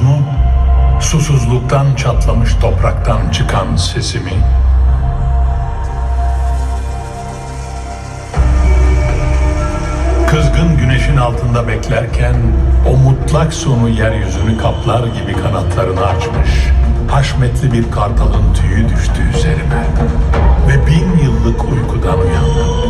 mu? Susuzluktan çatlamış topraktan çıkan sesimi. Kızgın güneşin altında beklerken o mutlak sonu yeryüzünü kaplar gibi kanatlarını açmış. Haşmetli bir kartalın tüyü düştü üzerime ve bin yıllık uykudan uyandım.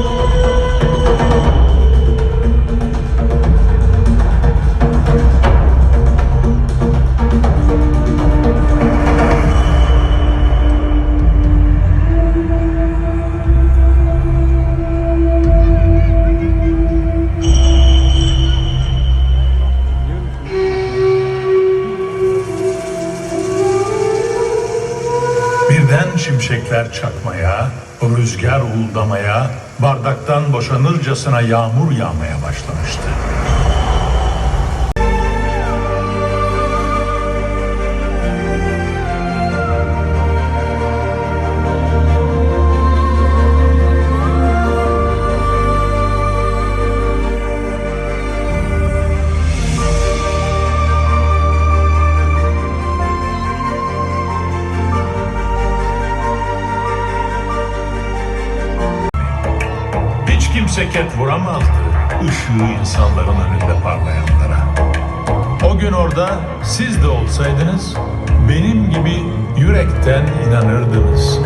Şimşekler çakmaya, rüzgar uğuldamaya, bardaktan boşanırcasına yağmur yağmaya başlamıştı. Hiç kimse ket vuramazdı ışığı insanların önünde parlayanlara. O gün orada siz de olsaydınız benim gibi yürekten inanırdınız.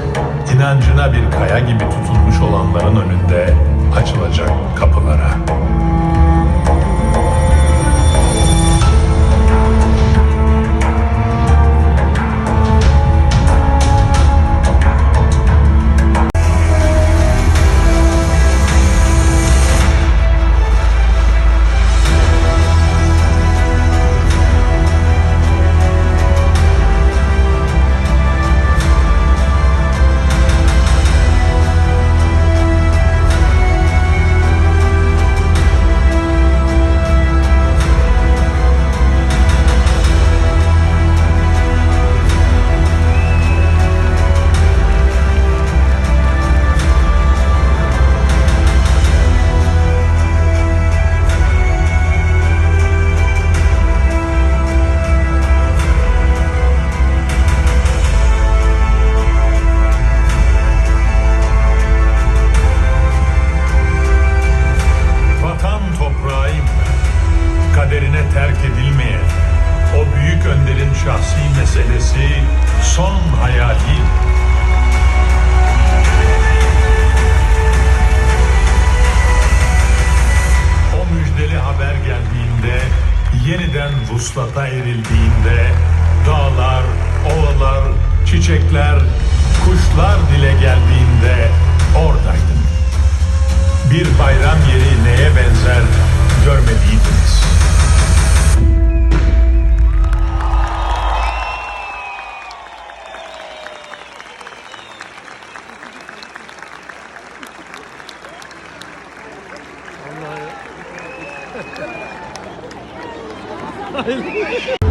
İnancına bir kaya gibi tutulmuş olanların önünde açılacak kapılara. Kaderine terk edilmeyen, o büyük önderin şahsi meselesi son hayali. O müjdeli haber geldiğinde, yeniden vuslata erildiğinde, dağlar, ovalar, çiçekler, kuşlar dile geldiğinde oradaydım bir bayram yeri neye benzer görmediydiniz.